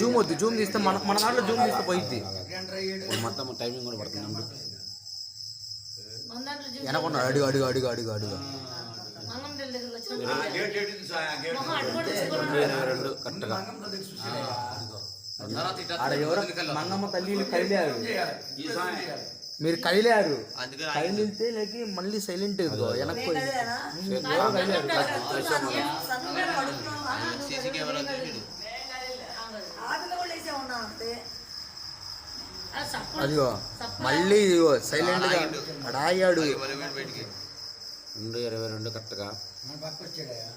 Zoom వద్దు. Zoom తీస్తే మన మన దాంట్లో జూమ్ తీస్తే పోయిద్ది. మొత్తం టైమింగ్ కూడా పడుతుంది. వెనకున్నాడు అడుగు అడుగు అడుగు అడుగు అడుగు. రెండు కరెక్ట్గా ఆడ ఎవరో మంగమ్మ తల్లి కదిలారు మీరు కదిలారు. కదిలితే లేకి మళ్ళీ సైలెంట్ ఇదిగో వెనక్కి అదిగో మళ్ళీ ఇదిగో సైలెంట్ అడాయాడు రెండు ఇరవై రెండు కరెక్ట్గా. మన పక్క వచ్చాడయా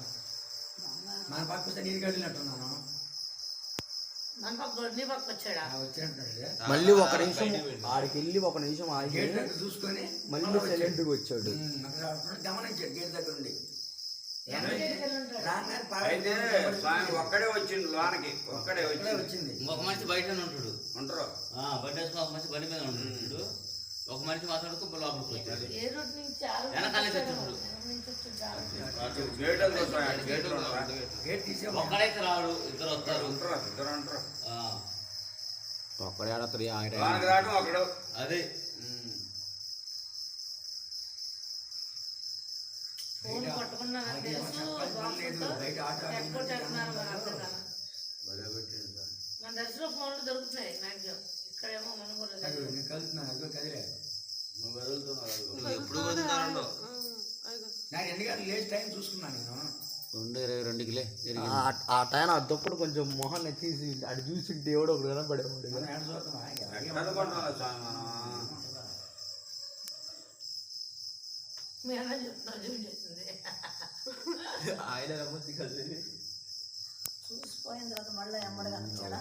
మన పక్క వస్తే నీరు మన పక్క నీ పక్క వచ్చాడా ఆ వచ్చినట్టున్నాడు మళ్ళీ ఒక నిమిషం ఆడికి వెళ్ళి. ఒక నిమిషం ఆగి చూసుకొని మళ్ళీ సైలెంట్గా వచ్చాడు. గమనించాడు గేట్ దగ్గర ఉండి. అయితే స్వామి ఒక్కడే వచ్చిండు లోనకి. ఒక్కడే వచ్చింది. ఇంకొక మనిషి బయట ఉంటాడు. ఉంటారు బండి వేసుకుని ఒక మనిషి బండి మీద ఉంటాడు. ఒక మనిషి మాట్లాడుతూ లోపలికి వచ్చాడు ఏ రూట్ నుంచి ఆ రూట్ వెనకాలే నుంచి తెచ్చుకుంటాడు. వెనక నుంచి వచ్చాడు. అటు గేట్ అంతా స్వామి గేట్ గేట్ ఉంటారు గేట్ తీసే ఒక్కడైతే రాడు ఇద్దరు వస్తారు. ఉంటారు? ఇద్దరు ఉంటారు? ఆ, ఒక్కడే ఆడతారు రావడం ఒకడు. అదే. ఫోన్ పట్టుకున్నానని తెలుసు. మన దర్శనం ఫోన్లు దొరుకుతున్నాయి మ్యాక్సిమం ఇక్కడేమో మనం కదిలే. నువ్వు కదులుతున్నావు ఎప్పుడు వదులుతారో నాకు ఎన్ని గంటలు లేచి టైం చూసుకున్నాను నేను? రెండు ఇరవై రెండుకిలే ఆ- టైం ఆ దుప్పడు కొంచెం మొహం తీసి అటు చూసి దేవుడు ఒకడు కనపడేవాడు ఏడ చూద్దామా? చూసిపోయిన తర్వాత మళ్ళీ వచ్చాడా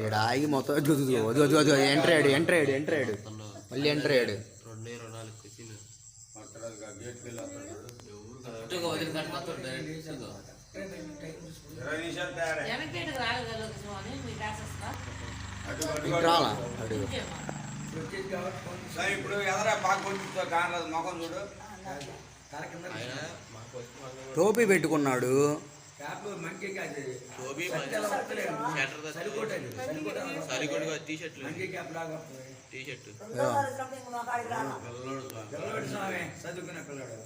ఈడ ఆగి మొత్తం ఎంటర్ అయ్యాడు ఎంటర్ అయ్యాడు ఎంటర్ అయ్యాడు. మళ్ళీ ఎంటర్ అయ్యాడు. రాలా అడుగు. ఇప్పుడు ఎదరా పాక కొట్టితో కానరాదు మొఖం చూడు. టోపీ పెట్టుకున్నాడు. సరికొడిగా టీ. టీ షర్ట్ చదువుకున్న పిల్లడు.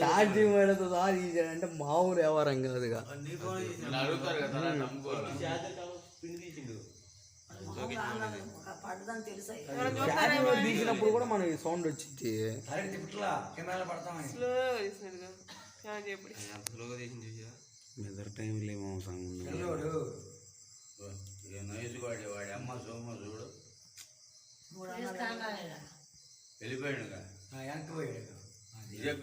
ఛార్జింగ్ పెడతా సార్ ఇది అంటే మామూలు వ్యవహారం కాదుగా నన్ను అడుగుతారు కదా నమ్ముకోవాలి తీసినప్పుడు కూడా మనకి సౌండ్ వచ్చింది మెదర్ టైం లేమో సంగం నైస్ వాడి వాడి అమ్మ సోమ చూడు? వెళ్ళిపోయాడుగా ఆ, వెనక్కి పోయాడు.